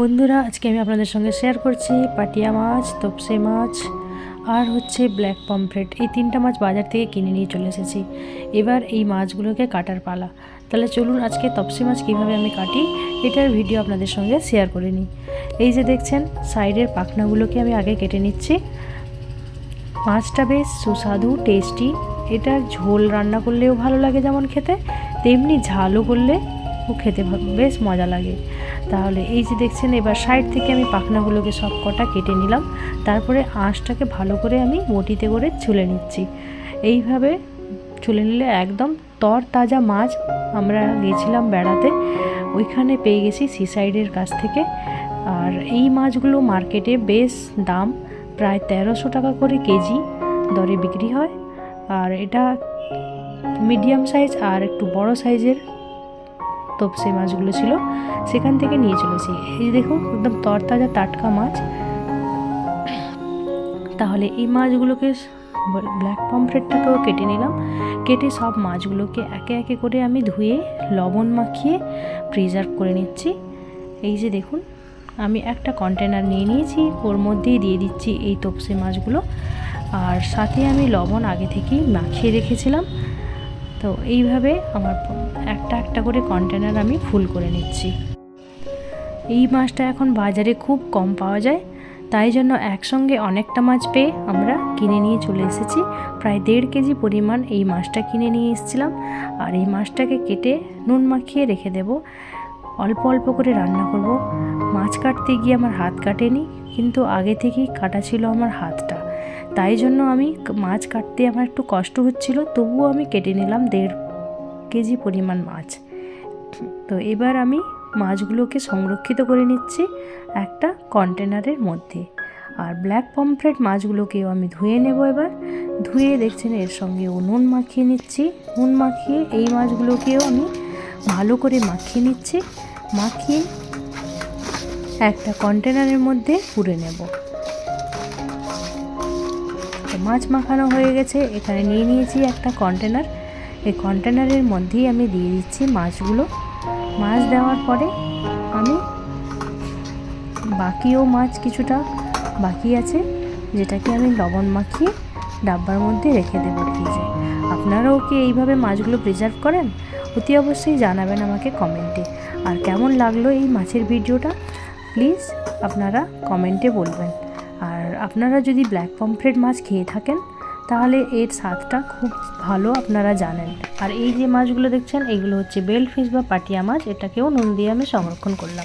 বন্ধুরা, আজকে আমি আপনাদের সঙ্গে শেয়ার করছি পাটিয়া মাছ, তপসে মাছ, আর হচ্ছে ব্ল্যাক পমফ্রেট এই তিনটা মাছ বাজার থেকে কিনে নিয়ে চলে এসেছি। এবার এই মাছগুলোকে কাটার পালা। তাহলে চলুন আজকে তপসে মাছ কীভাবে আমি কাটি, এটার ভিডিও আপনাদের সঙ্গে শেয়ার করে নিই। এই যে দেখছেন, সাইডের পাখনাগুলোকে আমি আগে কেটে নিচ্ছি। মাছটা বেশ সুস্বাদু টেস্টি এটার ঝোল রান্না করলেও ভালো লাগে যেমন খেতে, তেমনি ঝালও করলে খেতে বেশ মজা লাগে। তাহলে এই যে দেখছেন, এবার সাইড থেকে আমি পাখনাগুলোকে সব কটা কেটে নিলাম। তারপরে আঁশটাকে ভালো করে আমি বটিতে করে ছুলে নিচ্ছি। এইভাবে ছুলে নিলে একদম তর তাজা মাছ আমরা গেছিলাম বেড়াতে, ওইখানে পেয়ে গেছি সি সাইডের কাছ থেকে। আর এই মাছগুলো মার্কেটে বেশ দাম, প্রায় তেরোশো টাকা করে কেজি দরে বিক্রি হয়। আর এটা মিডিয়াম সাইজ আর একটু বড় সাইজের তপসে মাছগুলো ছিল, সেখান থেকে নিয়ে চলেছি। এই দেখুন, একদম তরতাজা টাটকা মাছ। তাহলে এই মাছগুলোকে ব্ল্যাক পমফ্রেটটাকেও কেটে নিলাম। কেটে সব মাছগুলোকে একে একে করে আমি ধুয়ে, লবণ মাখিয়ে প্রিজার্ভ করে নিচ্ছি। এই যে দেখুন, আমি একটা কন্টেনার নিয়ে নিয়েছি, ওর মধ্যেই দিয়ে দিচ্ছি এই তপসে মাছগুলো। আর সাথে আমি লবণ আগে থেকেই মাখিয়ে রেখেছিলাম। তো এইভাবে আমার একটা একটা করে কন্টেনার আমি ফুল করে নিচ্ছি। এই মাছটা এখন বাজারে খুব কম পাওয়া যায়, তাই জন্য একসঙ্গে অনেকটা মাছ পেয়ে আমরা কিনে নিয়ে চলে এসেছি। প্রায় দেড় কেজি পরিমাণ এই মাছটা কিনে নিয়ে এসেছিলাম, আর এই মাছটাকে কেটে নুন মাখিয়ে রেখে দেব। অল্প অল্প করে রান্না করব। মাছ কাটতে গিয়ে আমার হাত কাটেনি, কিন্তু আগে থেকেই কাটা ছিল আমার হাতটা। তাই জন্য আমি মাছ কাটতে আমার একটু কষ্ট হচ্ছিল, তবুও আমি কেটে নিলাম দেড় কেজি পরিমাণ মাছ। তো এবার আমি মাছগুলোকে সংরক্ষিত করে নিচ্ছি একটা কন্টেনারের মধ্যে। আর ব্ল্যাক পমফ্রেট মাছগুলোকেও আমি ধুয়ে নেব এবার। ধুয়ে দেখছেন এর সঙ্গে ও নুন মাখিয়ে নিচ্ছি। নুন মাখিয়ে এই মাছগুলোকেও আমি ভালো করে মাখিয়ে নিচ্ছি। মাখিয়ে একটা কন্টেনারের মধ্যে পুরে নেব। তো মাছ মাখানো হয়ে গেছে। এখানে নিয়ে নিয়েছি একটা কন্টেনার এই কন্টেনারের মধ্যেই আমি দিয়ে দিচ্ছি মাছগুলো। মাছ দেওয়ার পরে আমি বাকিও মাছ কিছুটা বাকি আছে, যেটাকে আমি লবণ মাখিয়ে ডাব্বার মধ্যে রেখে দেবো ফ্রিজে। আপনারাও কি এইভাবে মাছগুলো প্রিজার্ভ করেন? অতি অবশ্যই জানাবেন আমাকে কমেন্টে। আর কেমন লাগল এই মাছের ভিডিওটা? প্লিজ আপনারা কমেন্টে বলবেন। আপনারা যদি ব্ল্যাক পমফ্রেট মাছ খেয়ে থাকেন, তাহলে এর স্বাদটা খুব ভালো আপনারা জানেন। আর এই যে মাছগুলো দেখছেন, এগুলো হচ্ছে বেল ফিশ বা পাটিয়া মাছ, এটাকেও নুন দিয়ে আমি সংরক্ষণ করলাম।